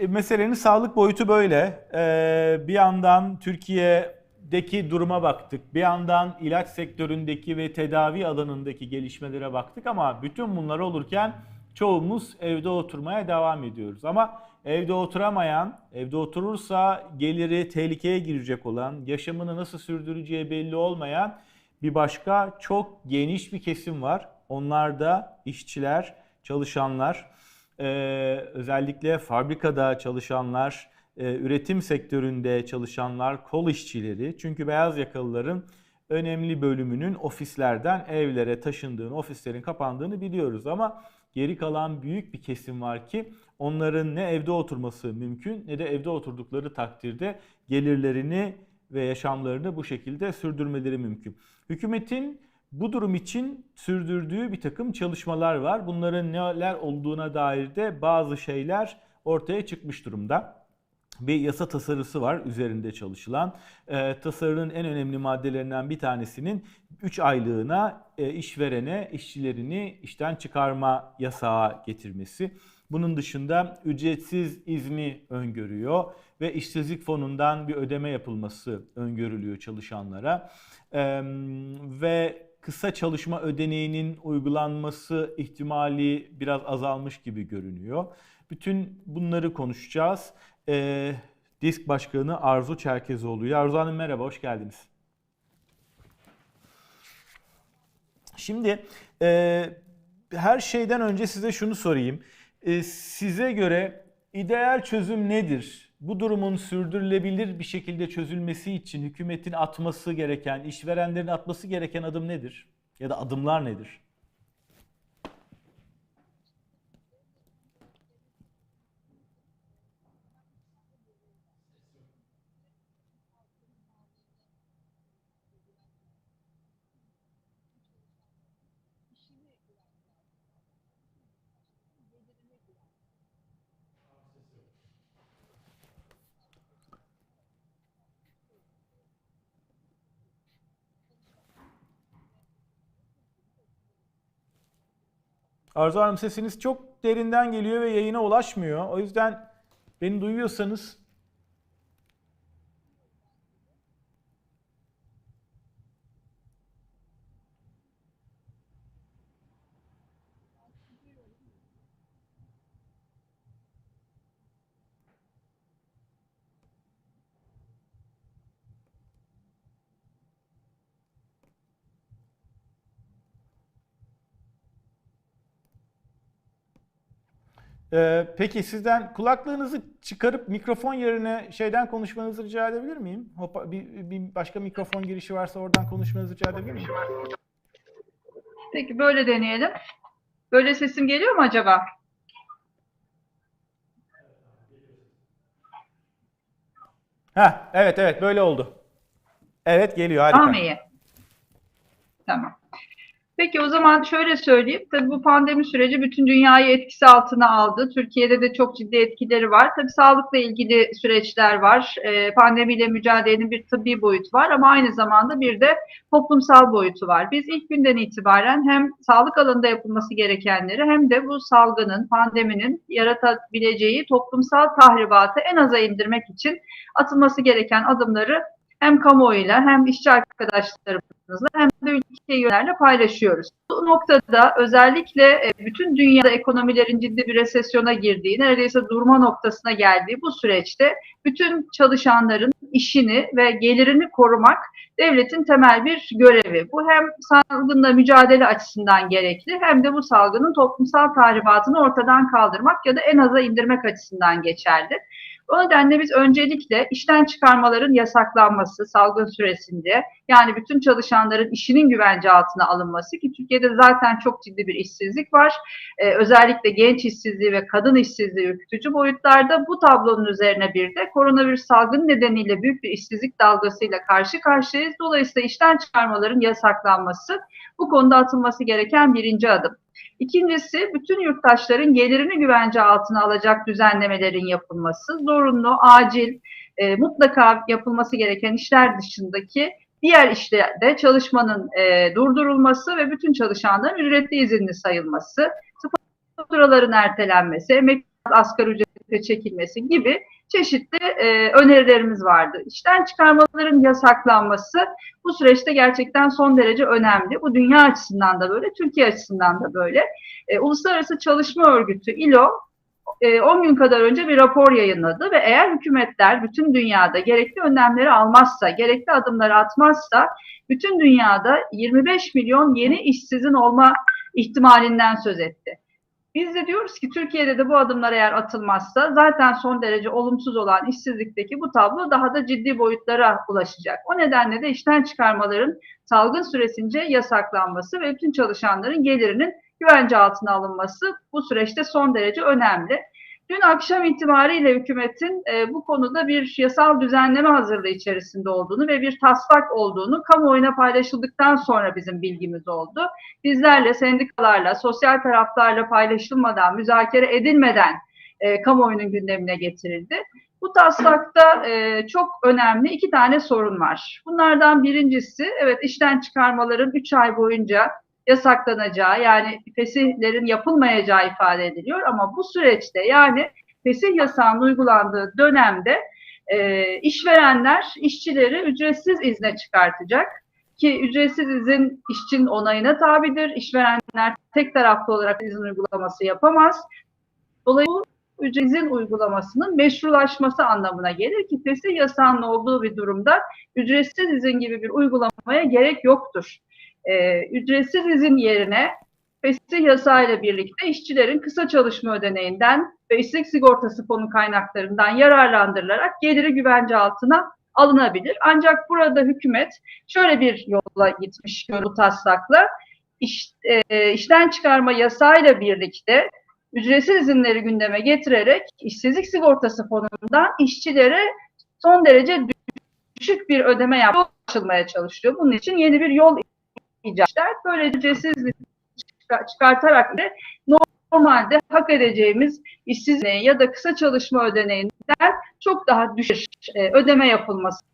e, meselenin sağlık boyutu böyle. Ee, bir yandan Türkiye'deki duruma baktık. Bir yandan ilaç sektöründeki ve tedavi alanındaki gelişmelere baktık ama bütün bunlar olurken çoğumuz evde oturmaya devam ediyoruz. Ama evde oturamayan, evde oturursa geliri tehlikeye girecek olan, yaşamını nasıl sürdüreceği belli olmayan bir başka çok geniş bir kesim var. Onlar da işçiler, çalışanlar, ee, özellikle fabrikada çalışanlar, e, üretim sektöründe çalışanlar, kol işçileri. Çünkü beyaz yakalıların önemli bölümünün ofislerden evlere taşındığını, ofislerin kapandığını biliyoruz ama geri kalan büyük bir kesim var ki onların ne evde oturması mümkün ne de evde oturdukları takdirde gelirlerini ve yaşamlarını bu şekilde sürdürmeleri mümkün. Hükümetin bu durum için sürdürdüğü bir takım çalışmalar var. Bunların neler olduğuna dair de bazı şeyler ortaya çıkmış durumda. Bir yasa tasarısı var üzerinde çalışılan. E, tasarının en önemli maddelerinden bir tanesinin 3 aylığına e, işverene işçilerini işten çıkarma yasağı getirmesi. Bunun dışında ücretsiz izni öngörüyor ve işsizlik fonundan bir ödeme yapılması öngörülüyor çalışanlara. E, ve kısa çalışma ödeneğinin uygulanması ihtimali biraz azalmış gibi görünüyor. Bütün bunları konuşacağız. Ee, Disk Başkanı Arzu Çerkezoğlu. Arzu Hanım merhaba, hoş geldiniz. Şimdi e, her şeyden önce size şunu sorayım. E, size göre ideal çözüm nedir? Bu durumun sürdürülebilir bir şekilde çözülmesi için hükümetin atması gereken, işverenlerin atması gereken adım nedir? Ya da adımlar nedir? Arzu Hanım sesiniz çok derinden geliyor ve yayına ulaşmıyor. O yüzden beni duyuyorsanız Ee, peki sizden kulaklığınızı çıkarıp mikrofon yerine şeyden konuşmanızı rica edebilir miyim? Hopa, bir, bir başka mikrofon girişi varsa oradan konuşmanızı rica edebilir miyim? Peki böyle deneyelim. Böyle sesim geliyor mu acaba? Heh, evet evet böyle oldu. Evet geliyor harika. Tamam iyi. Tamam. Peki o zaman şöyle söyleyeyim. Tabii bu pandemi süreci bütün dünyayı etkisi altına aldı. Türkiye'de de çok ciddi etkileri var. Tabii sağlıkla ilgili süreçler var. Ee, pandemiyle mücadelenin bir tıbbi boyutu var ama aynı zamanda bir de toplumsal boyutu var. Biz ilk günden itibaren hem sağlık alanında yapılması gerekenleri hem de bu salgının, pandeminin yaratabileceği toplumsal tahribatı en aza indirmek için atılması gereken adımları hem kamuoyuyla hem işçi arkadaşlarımızla hem de ülke yönlerle paylaşıyoruz. Bu noktada özellikle e, bütün dünyada ekonomilerin ciddi bir resesyona girdiği, neredeyse durma noktasına geldiği bu süreçte bütün çalışanların işini ve gelirini korumak devletin temel bir görevi. Bu hem salgınla mücadele açısından gerekli hem de bu salgının toplumsal tahribatını ortadan kaldırmak ya da en aza indirmek açısından geçerli. O nedenle biz öncelikle işten çıkarmaların yasaklanması salgın süresinde yani bütün çalışanların işinin güvence altına alınması ki Türkiye'de zaten çok ciddi bir işsizlik var. Ee, özellikle genç işsizliği ve kadın işsizliği ürkütücü boyutlarda bu tablonun üzerine bir de koronavirüs salgını nedeniyle büyük bir işsizlik dalgasıyla karşı karşıyayız. Dolayısıyla işten çıkarmaların yasaklanması bu konuda atılması gereken birinci adım. İkincisi bütün yurttaşların gelirini güvence altına alacak düzenlemelerin yapılması, zorunlu, acil, e, mutlaka yapılması gereken işler dışındaki diğer işlerde çalışmanın e, durdurulması ve bütün çalışanların ücretli izinli sayılması, faturaların ertelenmesi, emekli asgari ücreti kesinlikle çekilmesi gibi çeşitli e, önerilerimiz vardı. İşten çıkarmaların yasaklanması bu süreçte gerçekten son derece önemli. Bu dünya açısından da böyle, Türkiye açısından da böyle. E, Uluslararası Çalışma Örgütü ILO e, 10 gün kadar önce bir rapor yayınladı ve eğer hükümetler bütün dünyada gerekli önlemleri almazsa, gerekli adımları atmazsa bütün dünyada 25 milyon yeni işsizin olma ihtimalinden söz etti. Biz de diyoruz ki Türkiye'de de bu adımlar eğer atılmazsa zaten son derece olumsuz olan işsizlikteki bu tablo daha da ciddi boyutlara ulaşacak. O nedenle de işten çıkarmaların salgın süresince yasaklanması ve bütün çalışanların gelirinin güvence altına alınması bu süreçte son derece önemli. Dün akşam itibariyle hükümetin e, bu konuda bir yasal düzenleme hazırlığı içerisinde olduğunu ve bir taslak olduğunu kamuoyuna paylaşıldıktan sonra bizim bilgimiz oldu. Bizlerle, sendikalarla, sosyal taraflarla paylaşılmadan, müzakere edilmeden e, kamuoyunun gündemine getirildi. Bu taslakta e, çok önemli iki tane sorun var. Bunlardan birincisi, evet işten çıkarmaların 3 ay boyunca yasaklanacağı yani fesihlerin yapılmayacağı ifade ediliyor ama bu süreçte yani fesih yasağının uygulandığı dönemde e, işverenler işçileri ücretsiz izne çıkartacak ki ücretsiz izin işçinin onayına tabidir. İşverenler tek taraflı olarak izin uygulaması yapamaz. Dolayısıyla bu ücretsiz izin uygulamasının meşrulaşması anlamına gelir ki fesih yasağının olduğu bir durumda ücretsiz izin gibi bir uygulamaya gerek yoktur e, ücretsiz izin yerine fesih yasayla birlikte işçilerin kısa çalışma ödeneğinden ve işsizlik sigortası fonu kaynaklarından yararlandırılarak geliri güvence altına alınabilir. Ancak burada hükümet şöyle bir yola gitmiş bu taslakla iş, e, işten çıkarma yasayla birlikte ücretsiz izinleri gündeme getirerek işsizlik sigortası fonundan işçilere son derece düşük bir ödeme yapmaya açılmaya çalışıyor. Bunun için yeni bir yol icatlar. Böylece ücretsiz çıkartarak da normalde hak edeceğimiz işsizliğe ya da kısa çalışma ödeneğinden çok daha düşük e, ödeme yapılması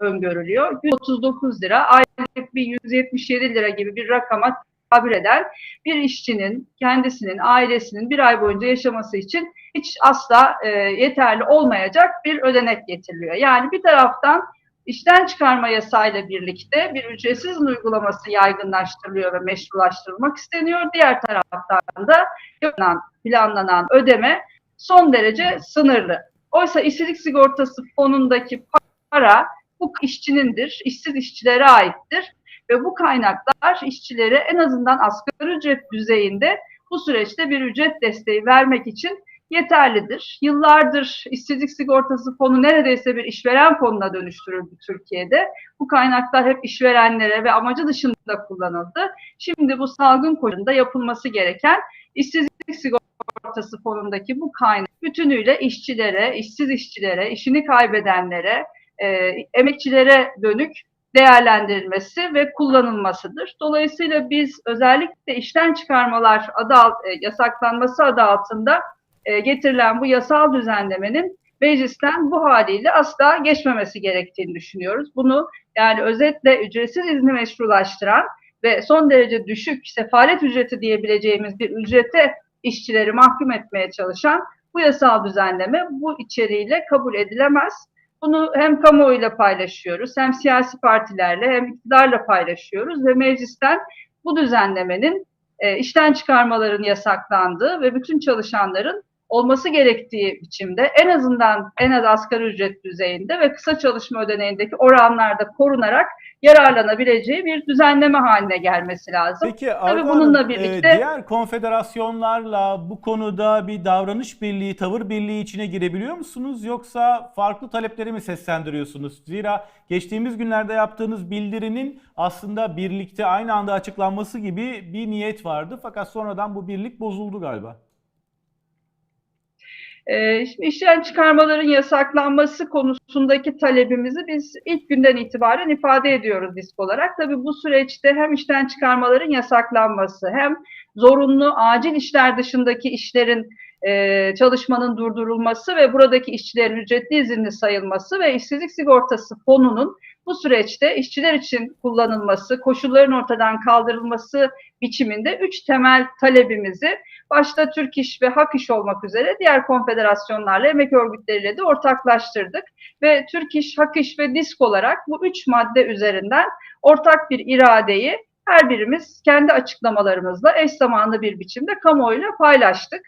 öngörülüyor. 139 lira, aylık bir 177 lira gibi bir rakama tabir eden bir işçinin kendisinin, ailesinin bir ay boyunca yaşaması için hiç asla e, yeterli olmayacak bir ödenek getiriliyor. Yani bir taraftan işten çıkarma yasayla birlikte bir ücretsiz uygulaması yaygınlaştırılıyor ve meşrulaştırılmak isteniyor. Diğer taraftan da planlanan, planlanan ödeme son derece sınırlı. Oysa işsizlik sigortası fonundaki para bu işçinindir, işsiz işçilere aittir ve bu kaynaklar işçilere en azından asgari ücret düzeyinde bu süreçte bir ücret desteği vermek için yeterlidir. Yıllardır işsizlik sigortası fonu neredeyse bir işveren fonuna dönüştürüldü Türkiye'de. Bu kaynaklar hep işverenlere ve amacı dışında kullanıldı. Şimdi bu salgın koşulunda yapılması gereken işsizlik sigortası fonundaki bu kaynak bütünüyle işçilere, işsiz işçilere, işini kaybedenlere, e, emekçilere dönük değerlendirilmesi ve kullanılmasıdır. Dolayısıyla biz özellikle işten çıkarmalar adı alt, e, yasaklanması adı altında e, getirilen bu yasal düzenlemenin meclisten bu haliyle asla geçmemesi gerektiğini düşünüyoruz. Bunu yani özetle ücretsiz izni meşrulaştıran ve son derece düşük sefalet ücreti diyebileceğimiz bir ücrete işçileri mahkum etmeye çalışan bu yasal düzenleme bu içeriğiyle kabul edilemez. Bunu hem kamuoyuyla paylaşıyoruz, hem siyasi partilerle hem iktidarla paylaşıyoruz ve meclisten bu düzenlemenin e, işten çıkarmaların yasaklandığı ve bütün çalışanların olması gerektiği biçimde en azından en az asgari ücret düzeyinde ve kısa çalışma ödeneğindeki oranlarda korunarak yararlanabileceği bir düzenleme haline gelmesi lazım. Peki Tabii Arda bununla Hanım, birlikte e, diğer konfederasyonlarla bu konuda bir davranış birliği, tavır birliği içine girebiliyor musunuz? Yoksa farklı talepleri mi seslendiriyorsunuz? Zira geçtiğimiz günlerde yaptığınız bildirinin aslında birlikte aynı anda açıklanması gibi bir niyet vardı. Fakat sonradan bu birlik bozuldu galiba. E, şimdi işten çıkarmaların yasaklanması konusundaki talebimizi biz ilk günden itibaren ifade ediyoruz disk olarak. Tabii bu süreçte hem işten çıkarmaların yasaklanması hem zorunlu acil işler dışındaki işlerin e, çalışmanın durdurulması ve buradaki işçilerin ücretli izinli sayılması ve işsizlik sigortası fonunun bu süreçte işçiler için kullanılması, koşulların ortadan kaldırılması biçiminde üç temel talebimizi başta Türk İş ve Hak İş olmak üzere diğer konfederasyonlarla, emek örgütleriyle de ortaklaştırdık. Ve Türk İş, Hak İş ve DİSK olarak bu üç madde üzerinden ortak bir iradeyi her birimiz kendi açıklamalarımızla eş zamanlı bir biçimde kamuoyuyla paylaştık.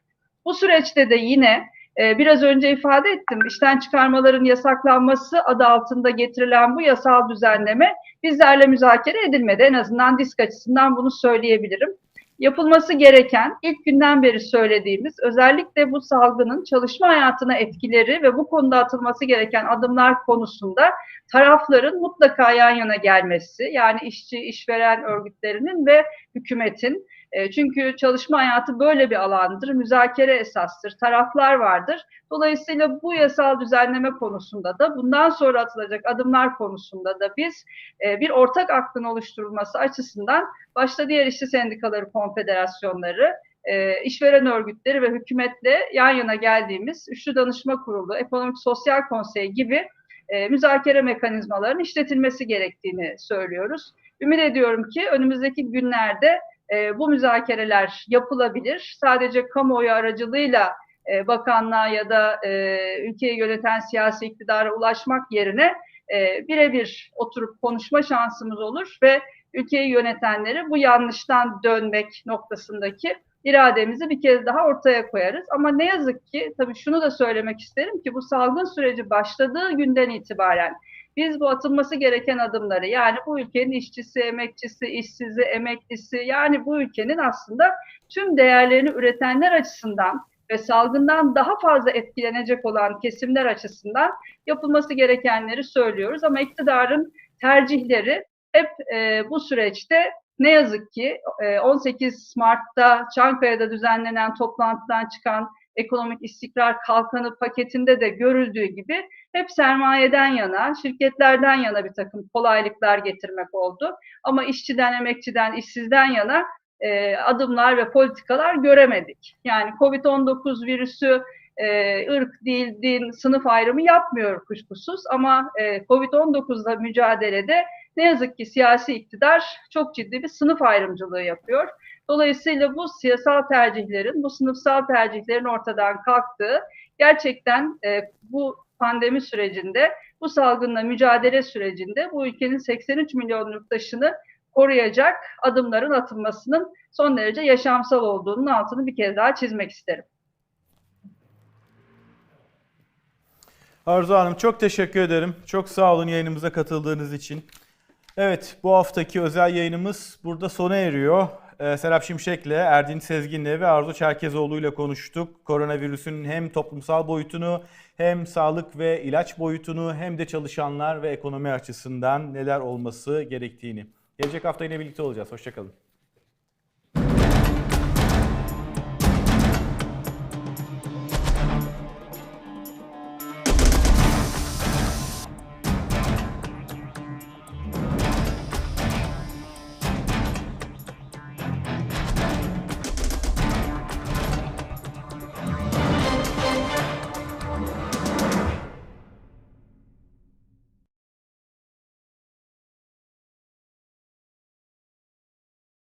Bu süreçte de yine e, biraz önce ifade ettim, işten çıkarmaların yasaklanması adı altında getirilen bu yasal düzenleme bizlerle müzakere edilmedi. En azından disk açısından bunu söyleyebilirim. Yapılması gereken, ilk günden beri söylediğimiz, özellikle bu salgının çalışma hayatına etkileri ve bu konuda atılması gereken adımlar konusunda tarafların mutlaka yan yana gelmesi, yani işçi, işveren örgütlerinin ve hükümetin e, çünkü çalışma hayatı böyle bir alandır, müzakere esastır, taraflar vardır. Dolayısıyla bu yasal düzenleme konusunda da bundan sonra atılacak adımlar konusunda da biz e, bir ortak aklın oluşturulması açısından başta diğer işçi sendikaları konfederasyonları, e, işveren örgütleri ve hükümetle yan yana geldiğimiz Üçlü Danışma Kurulu, Ekonomik Sosyal Konsey gibi müzakere mekanizmalarının işletilmesi gerektiğini söylüyoruz. Ümit ediyorum ki önümüzdeki günlerde e, bu müzakereler yapılabilir. Sadece kamuoyu aracılığıyla e, bakanlığa ya da e, ülkeyi yöneten siyasi iktidara ulaşmak yerine e, birebir oturup konuşma şansımız olur ve ülkeyi yönetenleri bu yanlıştan dönmek noktasındaki irademizi bir kez daha ortaya koyarız. Ama ne yazık ki tabii şunu da söylemek isterim ki bu salgın süreci başladığı günden itibaren biz bu atılması gereken adımları yani bu ülkenin işçisi, emekçisi, işsizi, emeklisi yani bu ülkenin aslında tüm değerlerini üretenler açısından ve salgından daha fazla etkilenecek olan kesimler açısından yapılması gerekenleri söylüyoruz. Ama iktidarın tercihleri hep e, bu süreçte ne yazık ki 18 Mart'ta Çankaya'da düzenlenen toplantıdan çıkan ekonomik istikrar kalkanı paketinde de görüldüğü gibi hep sermayeden yana, şirketlerden yana bir takım kolaylıklar getirmek oldu. Ama işçiden, emekçiden, işsizden yana e, adımlar ve politikalar göremedik. Yani Covid-19 virüsü e, ırk, dil, din, sınıf ayrımı yapmıyor kuşkusuz ama e, Covid-19'la mücadelede ne yazık ki siyasi iktidar çok ciddi bir sınıf ayrımcılığı yapıyor. Dolayısıyla bu siyasal tercihlerin, bu sınıfsal tercihlerin ortadan kalktığı gerçekten e, bu pandemi sürecinde, bu salgınla mücadele sürecinde bu ülkenin 83 milyon yurttaşını koruyacak adımların atılmasının son derece yaşamsal olduğunun altını bir kez daha çizmek isterim. Arzu Hanım çok teşekkür ederim. Çok sağ olun yayınımıza katıldığınız için. Evet bu haftaki özel yayınımız burada sona eriyor. Ee, Serap Şimşek'le, Erdin Sezgin'le ve Arzu Çerkezoğlu ile konuştuk. Koronavirüsün hem toplumsal boyutunu hem sağlık ve ilaç boyutunu hem de çalışanlar ve ekonomi açısından neler olması gerektiğini. Gelecek hafta yine birlikte olacağız. Hoşçakalın.